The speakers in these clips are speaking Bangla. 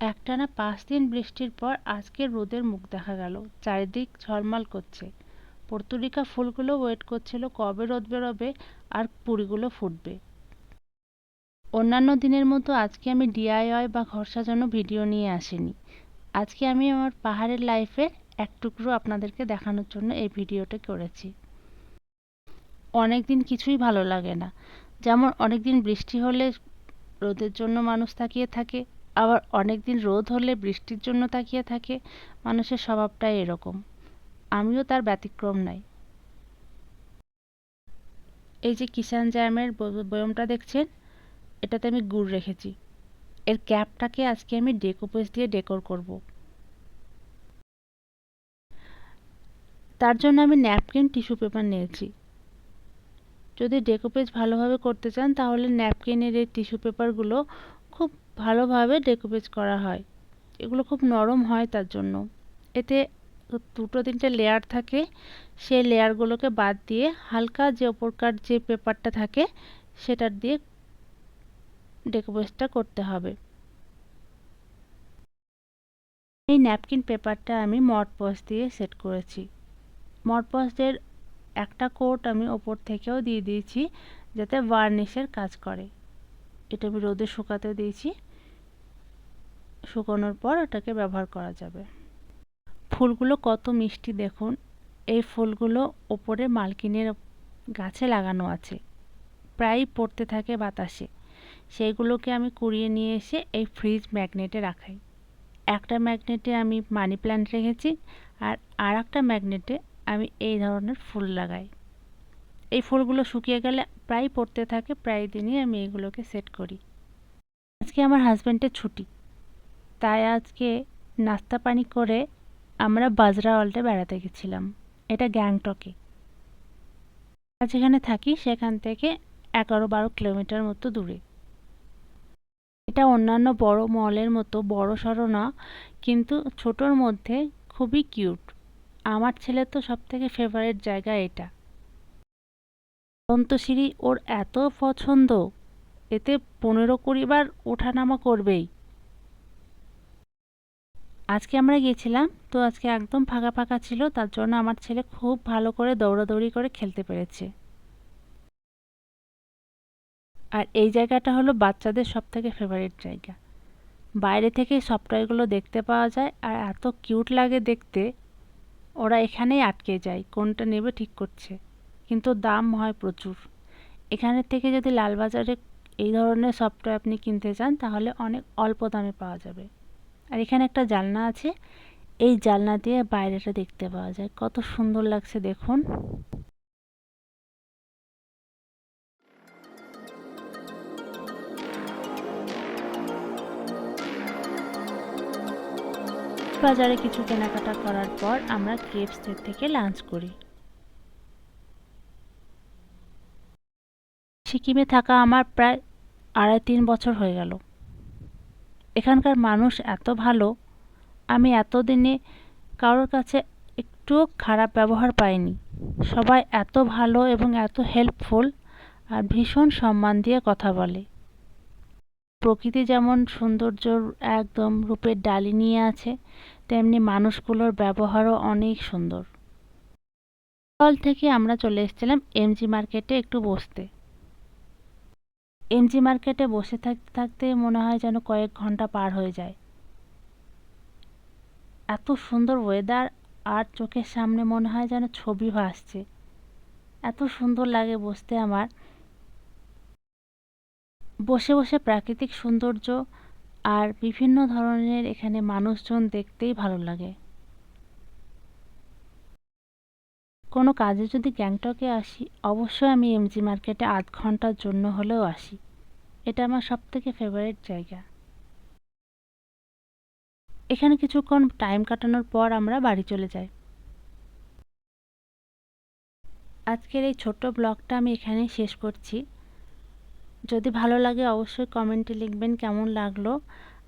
একটানা পাঁচ দিন বৃষ্টির পর আজকে রোদের মুখ দেখা গেল, চারিদিক ঝলমল করছে। পর্তুলিকা ফুলগুলো ওয়েট করছিল কবে রোদ বেরোবে আর পুরিগুলো ফুটবে। অন্যান্য দিনের মতো আজকে আমি ডিআইওয়াই বা ঘর সাজানো ভিডিও নিয়ে আসিনি। আজকে আমি আমার পাহাড়ের লাইফের এক টুকরো আপনাদেরকে দেখানোর জন্য এই ভিডিওটা করেছি। অনেক দিন কিছুই ভালো লাগে না। যেমন অনেক দিন বৃষ্টি হলে রোদের জন্য মানুষ তাকিয়ে থাকে আবার অনেক দিন রোদ হলে বৃষ্টির জন্য তাকিয়ে থাকে, মানুষের স্বভাবটাই এরকম। আমিও তার ব্যতিক্রম নাই। এই যে কিষান জ্যামের বয়মটা দেখছেন, এটাতে আমি গুড় রেখেছি। এর ক্যাপটাকে আজকে আমি ডেকোপেস দিয়ে ডেকোর করব। তার জন্য আমি ন্যাপকিন টিস্যু পেপার নিয়েছি। যদি ডেকোপেজ ভালোভাবে করতে চান, তাহলে ন্যাপকিনের এই টিস্যু পেপারগুলো ভালোভাবে ডেকোপেজ করা হয়। এগুলো খুব নরম হয় তার জন্য। এতে দুটো তিনটে লেয়ার থাকে। সেই লেয়ারগুলোকে বাদ দিয়ে হালকা যে ওপরকার যে পেপারটা থাকে, সেটার দিয়ে ডেকোপেজটা করতে হবে। এই ন্যাপকিন পেপারটা আমি মটপস দিয়ে সেট করেছি। মটপসের একটা কোট আমি ওপর থেকেও দিয়ে দিয়েছি, যাতে ভার্নিশের কাজ করে। এটা আমি রোদে শুকাতে দিয়েছি। শুকানোর পর ওটাকে ব্যবহার করা যাবে। ফুলগুলো কত মিষ্টি দেখুন। এই ফুলগুলো ওপরে মালকিনের গাছে লাগানো আছে। প্রায়ই পড়তে থাকে বাতাসে। সেইগুলোকে আমি কুড়িয়ে নিয়ে এসে এই ফ্রিজ ম্যাগনেটে রাখাই। একটা ম্যাগনেটে আমি মানি প্ল্যান্ট রেখেছি আর আর একটা ম্যাগনেটে আমি এই ধরনের ফুল লাগাই। এই ফুলগুলো শুকিয়ে গেলে প্রায় পড়তে থাকে, প্রায় দিনই আমি এগুলোকে সেট করি। আজকে আমার হাজব্যান্ডের ছুটি। তাই আজকে নাস্তা পানি করে আমরা বাজরা অল্টে বেড়াতে গেছিলাম। এটা গ্যাংটকে। যেখানে থাকি সেখান থেকে এগারো বারো কিলোমিটার মতো দূরে। এটা অন্যান্য বড় মলের মতো, বড় সড়ো না, কিন্তু ছোটোর মধ্যে খুবই কিউট। আমার ছেলে তো সব থেকে ফেভারিট জায়গা এটা। দন্তসিঁড়ি ওর এত পছন্দ, এতে পনেরো কুড়ি বার ওঠানামা করবেই। আজকে আমরা গেছিলাম, তো আজকে একদম ফাঁকা ফাঁকা ছিল, তার জন্য আমার ছেলে খুব ভালো করে দৌড়াদৌড়ি করে খেলতে পেরেছে। আর এই জায়গাটা হলো বাচ্চাদের সব থেকে ফেভারিট জায়গা। বাইরে থেকে সব টয়গুলো দেখতে পাওয়া যায়, আর এত কিউট লাগে দেখতে, ওরা এখানেই আটকে যায়, কোনটা নেবে ঠিক করছে। কিন্তু দাম হয় প্রচুর। এখানের থেকে যদি লালবাজারে এই ধরনের সফটওয়্যার আপনি কিনতে চান, তাহলে অনেক অল্প দামে পাওয়া যাবে। আর এখানে একটা জানলা আছে। এই জানলা দিয়ে বাইরেটা দেখতে পাওয়া যায়। কত সুন্দর লাগছে দেখুন। বাজারে কিছু কেনাকাটা করার পর আমরা কেপসের থেকে লাঞ্চ করি। সিকিমে থাকা আমার প্রায় আড়াই তিন বছর হয়ে গেল। এখানকার মানুষ এত ভালো, আমি এতদিনে কারোর কাছে একটুও খারাপ ব্যবহার পাইনি। সবাই এত ভালো এবং এত হেল্পফুল আর ভীষণ সম্মান দিয়ে কথা বলে। প্রকৃতি যেমন সৌন্দর্য একদম রূপের ডালি নিয়ে আছে, তেমনি মানুষগুলোর ব্যবহারও অনেক সুন্দর। হল থেকে আমরা চলে এসেছিলাম এমজি মার্কেটে একটু বসতে। এমজি মার্কেটে বসে থাকতে থাকতে মনে হয় যেন কয়েক ঘণ্টা পার হয়ে যায়। এত সুন্দর ওয়েদার আর চোখের সামনে মনে হয় যেন ছবি ভাসছে। এত সুন্দর লাগে বসতে আমার। বসে বসে প্রাকৃতিক সৌন্দর্য আর বিভিন্ন ধরনের এখানে মানুষজন দেখতেই ভালো লাগে। কোনো কাজে যদি গ্যাংটকে আসি, অবশ্যই আমি এমজি মার্কেটে আধ ঘণ্টার জন্য হলেও আসি। এটা আমার সব থেকে ফেভারিট জায়গা। এখানে কিছুক্ষণ টাইম কাটানোর পর আমরা বাড়ি চলে যাই। আজকের এই ছোট্ট ব্লগটা আমি এখানেই শেষ করছি। যদি ভালো লাগে অবশ্যই কমেন্টে লিখবেন কেমন লাগল।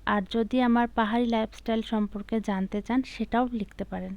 আর যদি আমার পাহাড়ি লাইফস্টাইল সম্পর্কে জানতে চান, সেটাও লিখতে পারেন।